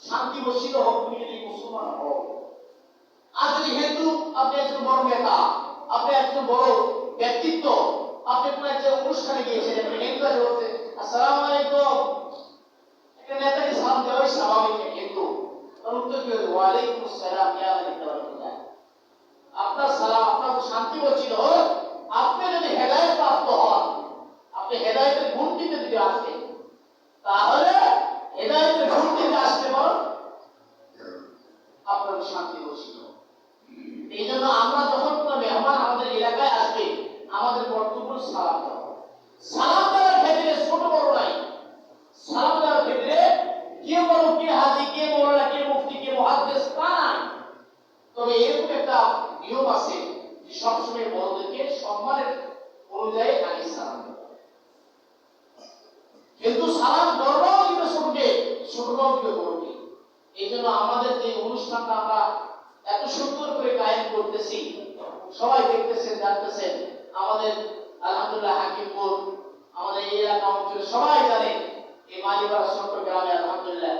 শান্তি বসিত হোক, তুমি যদি মুসলমান হও। আর যদি হিন্দু, আপনি একজন বড় নেতা, আপনি একজন বড় ব্যক্তিত্ব, আপনি কোনো একটা অনুষ্ঠানে গিয়েছেন আপনি হিন্দু আছে বলতে আসসালামু আলাইকুম। একটা নেতাকে সালাম দেওয়াই স্বাভাবিক কিন্তু তার উত্তর কি ওয়ালাইকুম আসসালাম ইয়া হুদা আপনার সালাম, আপনার শান্তি বলছিল আপনি যদি হেদায়ত প্রাপ্ত হন আপনি হেদায়তের গুণটিতে যদি আসেন তাহলে হেদায়তের গুণটিতে আসতে পর আপনার শান্তি বসিল এই জন্য আমরা যখন কোনো মেহমান আমাদের এলাকায় আসবে, আমাদের কর্তব্য সালাম দেওয়া সালাম দেওয়ার ক্ষেত্রে ছোট বড় নাই। সালাম দেওয়ার ক্ষেত্রে কে বড়, কে হাজি, কে কে মুফতি, কে মহাদ্দেশ তা নাই। তবে এরকম একটা নিয়ম আছে যে সবসময় বড়দেরকে সম্মানের অনুযায়ী আগে সালাম কিন্তু সালাম বড়রাও দিবে দিবে এই জন্য আমাদের যে অনুষ্ঠানটা আমরা এত সুন্দর করে কায়েম করতেছি, সবাই দেখতেছেন, জানতেছেন, আমাদের আলহামদুলিল্লাহ হাকিমপুর আমাদের এই এলাকা অঞ্চলে সবাই জানে এই মালিবাড়া ছোট্ট গ্রামে আলহামদুলিল্লাহ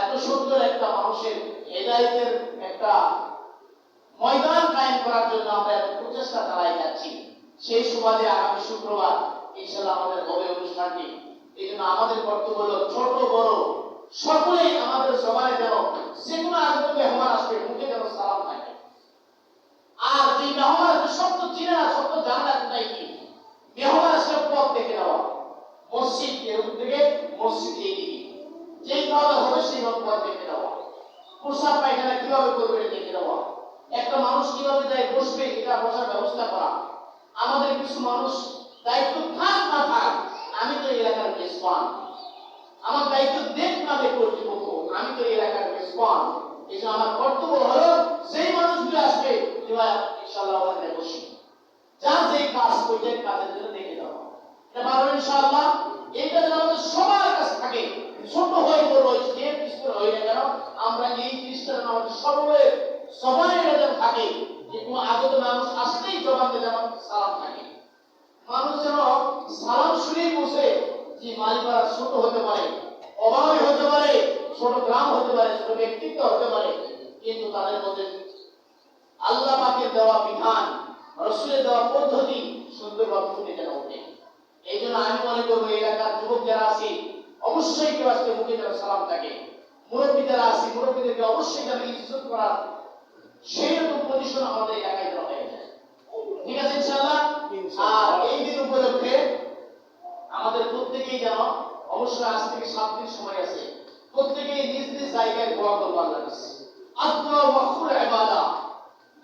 এত সুন্দর একটা মানুষের হেদায়তের একটা ময়দান কায়েম করার জন্য আমরা এত প্রচেষ্টা চালাই যাচ্ছি। সেই সুবাদে আগামী শুক্রবার ইনশাল্লাহ আমাদের হবে অনুষ্ঠানটি। এই জন্য আমাদের কর্তব্য হলো ছোট বড়। সকলেই আমাদের সবাই যেন যে কোনো আগত মেহমান আসবে, মুখে যেন সালাম থাকে আর যে মেহমান আসবে, সব তো চিনে না, সব তো জানে না কোথায় কি। মেহমান আসলে পথ দেখে নেওয়া মসজিদ ভাবে হবে পথ দেখে নেওয়া পায়খানা কীভাবে করবে দেখে নেওয়া একটা মানুষ কীভাবে যায়, বসবে, এটা বসার ব্যবস্থা করা আমাদের কিছু মানুষ দায়িত্ব থাক না থাক, আমি তো এলাকার মেজবান। আমার দায়িত্ব দেখ না দেখ কর্তৃপক্ষ। আমি তো এলাকার মেজবান এই আমার কর্তব্য হলো সেই মানুষগুলো আসবে যে ভাই ইনশাআল্লাহ ওখানে বসি যার যেই কাজ ওইটাই কাজের জন্য দেখে দেওয়া এটা পারবেন ইনশাআল্লাহ। এইটা যেন আমাদের সবার কাছে থাকে। ছোট হয়ে বড় যে পিস্তল হয়ে না কেন, আমরা এই জিনিসটা যেন আমাদের সকলের সবাই এটা যেন থাকে। যে কোনো আগত মানুষ আসলেই জবান যেন সালাম থাকে। মানুষ যেন সালাম শুনেই বসে যে মালিকারা ছোট হতে পারে, অভাবী হতে পারে, ছোট গ্রাম হতে পারে, ছোট ব্যক্তিত্ব হতে পারে, কিন্তু তাদের মধ্যে আল্লাহ পাকের দেওয়া বিধান, রসুলের দেওয়া পদ্ধতি সুন্দরভাবে ফুটে যেন ওঠে। এই জন্য আমি মনে করব এলাকার যুবক যারা আছে, অবশ্যই কেউ আজকে মুখে যেন সালাম থাকে। মুরব্বী যারা আছে, মুরব্বীদেরকে অবশ্যই যেন ইজ্জত করার সেই রকম পজিশন আমাদের এলাকায় যেন হয়ে যায়। ঠিক আছে, ইনশাআল্লাহ? আর এই দিন আমাদের প্রত্যেকেই যেন অবশ্যই আজ থেকে সাত দিন সময় আছে। প্রত্যেকেই নিজ নিজ জায়গায় দোয়া করব আল্লাহর কাছে ওয়াকুল ইবাদা।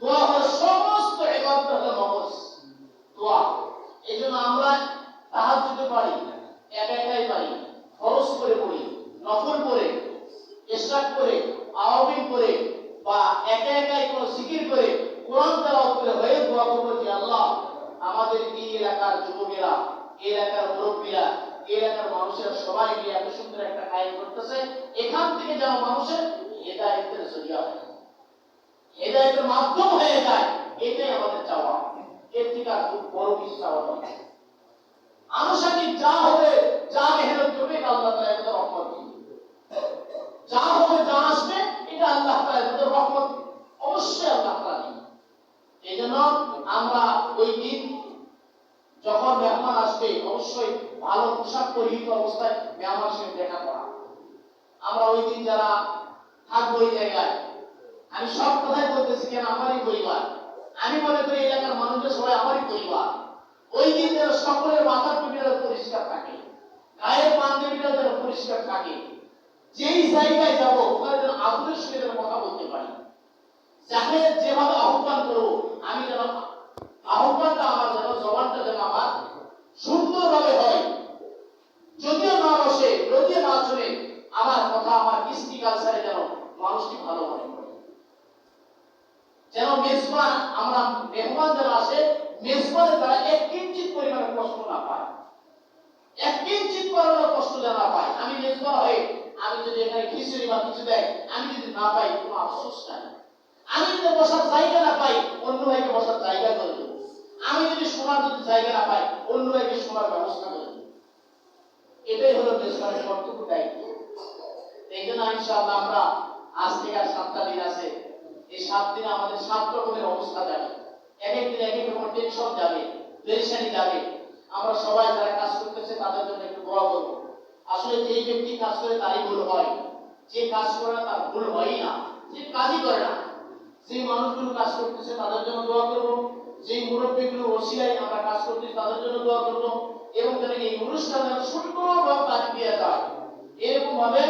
দোয়া সমস্ত নফস দোয়া। এই জন্য আমরা তাহাজ্জুদে পারি, একা একাই পারি, ফরজ করে পড়ি, নফল করে, ইশরাক করে করে, বা একা একাই কোনো জিকির করে, কোরআন করে হয়ে দোয়া করব যে আল্লাহ, আমাদের এই এলাকার যুবকেরা এলাকার মুরব্বীরা, এলাকার মানুষেরা সবাই মিলে এত সুন্দর একটা কায়েম করতেছে। এখান থেকে যেন মানুষের হেদায়েতের জরিয়া হয়। হেদায়েতের মাধ্যম হয়ে যায়, এটাই আমাদের চাওয়া। এর থেকে আর খুব বড় কিছু চাওয়া নয় আনুষঙ্গিক যা হবে, যা মেহনত করবে, এটা আল্লাহ তাআলা এর রহমত যা হবে, যা আসবে, এটা আল্লাহ তাআলা এর রহমত অবশ্যই আল্লাহ দিবে। এই জন্য আমরা যখন মেহমান আসবে, অবশ্যই ভালো পোশাক পরিহিত অবস্থায় মেহমানের সঙ্গে দেখা করা। আমরা ওই দিন যারা থাকব ওই জায়গায়, আমি সব কথাই বলতেছি, কেন আমারই পরিবার? আমি মনে করি এলাকার মানুষের সবাই আমারই পরিবার। ওই দিন যেন সকলের মাথার টুপিটা পরিষ্কার থাকে, গায়ের পাঞ্জাবিটা যেন পরিষ্কার থাকে। যেই জায়গায় যাব, ওখানে যেন আদরের সঙ্গে যেন কথা বলতে পারি। যাকে যেভাবে আহ্বান করব, আমি যেন আহ্বানটা আমার যেন জবানটা যেন আমার সুন্দরভাবে হয়। যদিও না বসে, যদিও না শুনে আমার কথা, আমার কৃষ্টি কালচারে যেন মানুষটি ভালো মনে করে। যেন মেজবান, আমরা মেহমান যেন আসে, মেজবানের দ্বারা এক কিঞ্চিত পরিমাণে কষ্ট না পায়। এক কিঞ্চিত পরিমাণে কষ্ট যেন না পায়। আমি মেজবান হয়ে আমি যদি এখানে খিচুড়ি বা কিছু দেয় আমি যদি না পাই, কোনো আফসোস নাই। আমি যদি বসার জায়গা না পাই, অন্য ভাইকে বসার জায়গা করে আমি যদি সোনা জায়গা না পাই, অন্য জায়গায় শোনার ব্যবস্থা করে। এটাই হলো দেশের কর্তব্য দায়িত্ব। এই জন্য ইনশাআল্লাহ আমরা আজ থেকে আর সাতটা দিন আছে। এই সাত দিনে আমাদের সাত রকমের অবস্থা যাবে এক এক দিন এক এক রকমের টেনশন যাবে পেরেশানি যাবে আমরা সবাই যারা কাজ করতেছে, তাদের জন্য একটু দোয়া করব। আসলে যেই ব্যক্তি কাজ করে তারই ভুল হয়। যে কাজ করে না তার ভুল হয়ই না। যে কাজই করে না। যে মানুষগুলো কাজ করতেছে, তাদের যে মুরব্বীগুলো ওসিয়ায় আমরা কাজ করতেছি তাদের জন্য দোয়া করব এবং যেন এই অনুষ্ঠানে সুন্দরভাবে কাজ দিয়ে যায় এরকম ভাবে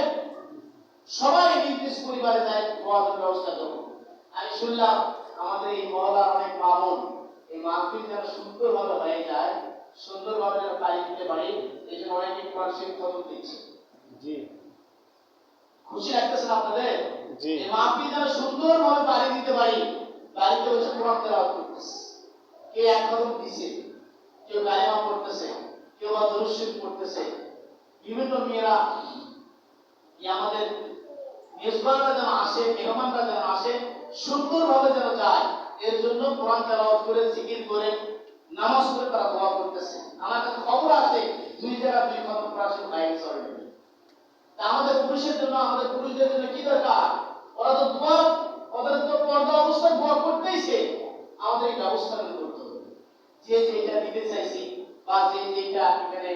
সবাই নিজ পরিবারে যায় দোয়ার ব্যবস্থা করব। আমি শুনলাম আমাদের এই মহলার অনেক মামুন এই মাহফিল যেন সুন্দরভাবে হয়ে যায় সুন্দরভাবে যেন কাজ দিতে পারি এই জন্য অনেকে শরীফ খতম দিচ্ছে। জি। খুশি লাগতেছে আপনাদের? জি। মাহফিল যেন সুন্দরভাবে বাড়ি দিতে পারি বাড়িতে বসে কোরআন তেলাওয়াত করতেছে। দিছে? কেউ পড়তেছে, কেউ শরীফ বিভিন্ন মেয়েরা আমাদের যেন আসে যেন যায়, এর জন্য করে করে, নামাজ দোয়া করতেছে। খবর আছে করা চলে তা আমাদের পুরুষের জন্য, আমাদের পুরুষদের জন্য কি দরকার? তো পর্দা অবস্থায় করতেইছে আমাদের এই ব্যবস্থা যে যেটা দিতে চাইছি বা যে যেটা এখানে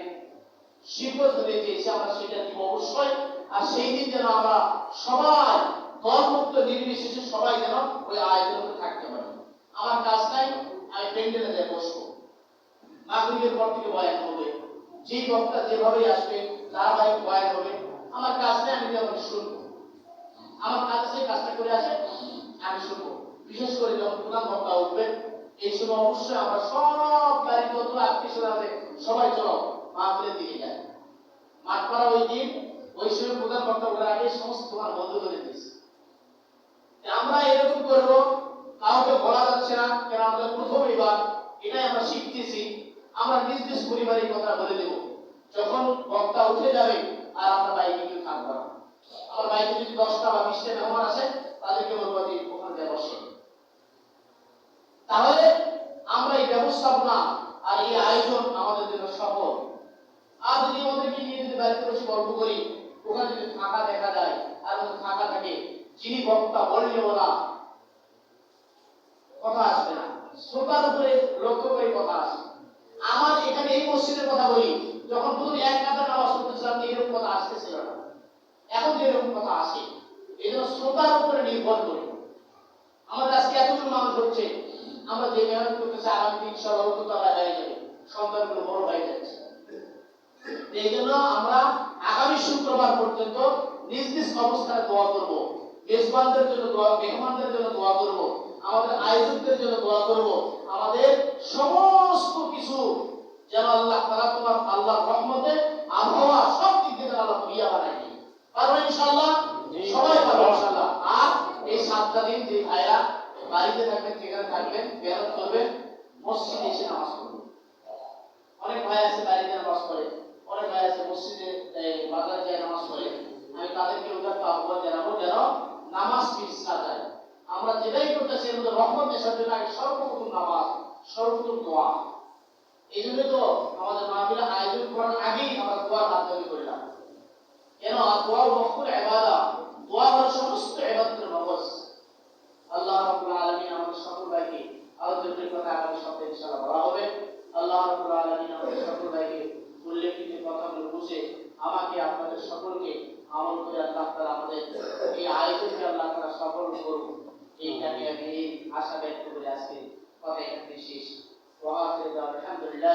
শিল্প ধরে চেয়েছি, আমরা সেটা দিব অবশ্যই। আর সেই দিন যেন আমরা সবাই দলমুক্ত নির্বিশেষে সবাই যেন ওই আয়োজনে থাকতে পারি। আমার কাজ নাই, আমি প্যান্ডেলে যাই, বসবো। নাগরিকের পর থেকে বয়ান হবে। যেই বক্তা যেভাবেই আসবে, ধারাবাহিক বয়ান হবে। আমার কাজ নেই, আমি যেমন শুনব। আমার কাজ আছে, কাজটা করে আসে, আমি শুনব। বিশেষ করে যখন প্রধান বক্তা এই সময় অবশ্যই আমরা সব বাড়ির যত আত্মীয় আছে, সবাই চলো, মাহফিলের দিকে যাই। মাঠ করা ওই দিন, ওই সময় প্রধান বক্তা ওঠার আগে সমস্ত তোমার বন্ধ করে দিয়েছে আমরা এরকম করব, কাউকে বলা যাচ্ছে না, কেন আমাদের প্রথম এবার, এটাই আমরা শিখতেছি। আমরা নিজ নিজ পরিবারের কথা বলে দেব। যখন বক্তা উঠে যাবে, আর আমরা বাইকে কেউ থাকব না। আমার বাইকে যদি দশটা বা বিশটা মেহমান আসে, তাদেরকে বলব যে ওখানে বসে। তাহলে আমরা এই ব্যবস্থাপনা আর এই আয়োজন আমাদের জন্য সফল। আর যদি আমাদেরকে নিয়ে যদি বাড়িতে বসে গল্প করি, ওখানে যদি ফাঁকা দেখা যায়, আর ফাঁকা থাকে, যিনি বক্তা বললেও না, কথা আসবে না। শ্রোতার উপরে লক্ষ্য করে কথা আসে আমার এখানে এই মসজিদের কথা বলি, যখন প্রথম এক কাতার নামাজ পড়তেছিলাম, এরকম কথা আসতেছিল না। এখন যে এরকম কথা আসে। এই জন্য শ্রোতার উপরে নির্ভর করে। আমাদের আজকে এতজন মানুষ হচ্ছে আমরা যে মেহনত করতেছি আগামী দিন ইনশাআল্লাহ তারা হয়ে যাবে সন্তানগুলো বড় হয়ে যাচ্ছে। এই জন্য আমরা আগামী শুক্রবার পর্যন্ত নিজ নিজ অবস্থানে দোয়া করব। মেজবানদের জন্য দোয়া মেহমানদের জন্য দোয়া করব। আমাদের আয়োজকদের জন্য দোয়া করব। আমাদের সমস্ত কিছু যেন আল্লাহ তাআলা তোমার আল্লাহর রহমতে আবহাওয়া সব দিক থেকে আল্লাহ দুনিয়া বানাই দিই পারব ইনশাআল্লাহ? সবাই পারব ইনশাআল্লাহ। আর এই সাতটা দিন যে ভাইরা বাড়িতে থাকবেন, যেখানে থাকবেন, বেরত করবেন মসজিদে এসে নামাজ পড়বেন। অনেক ভাই আছে বাড়িতে নামাজ পড়ে, অনেক ভাই আছে মসজিদে বাজার যায় নামাজ পড়ে। আমি তাদেরকে উদাত্ত আহ্বান জানাব যেন নামাজ মিস না যায় আমরা যেটাই করতেছি এর রহমত দেশের জন্য আগে সর্বপ্রথম নামাজ, সর্বপ্রথম দোয়া। আমল করে আল্লাহ তালা আমাদের এই আয়তকে আল্লাহ তালা সফল করুন এইটা নিয়ে আমি এই আশা ব্যক্ত করে আজকে কথা এখানে শেষ। وآخر دعوانا الحمد لله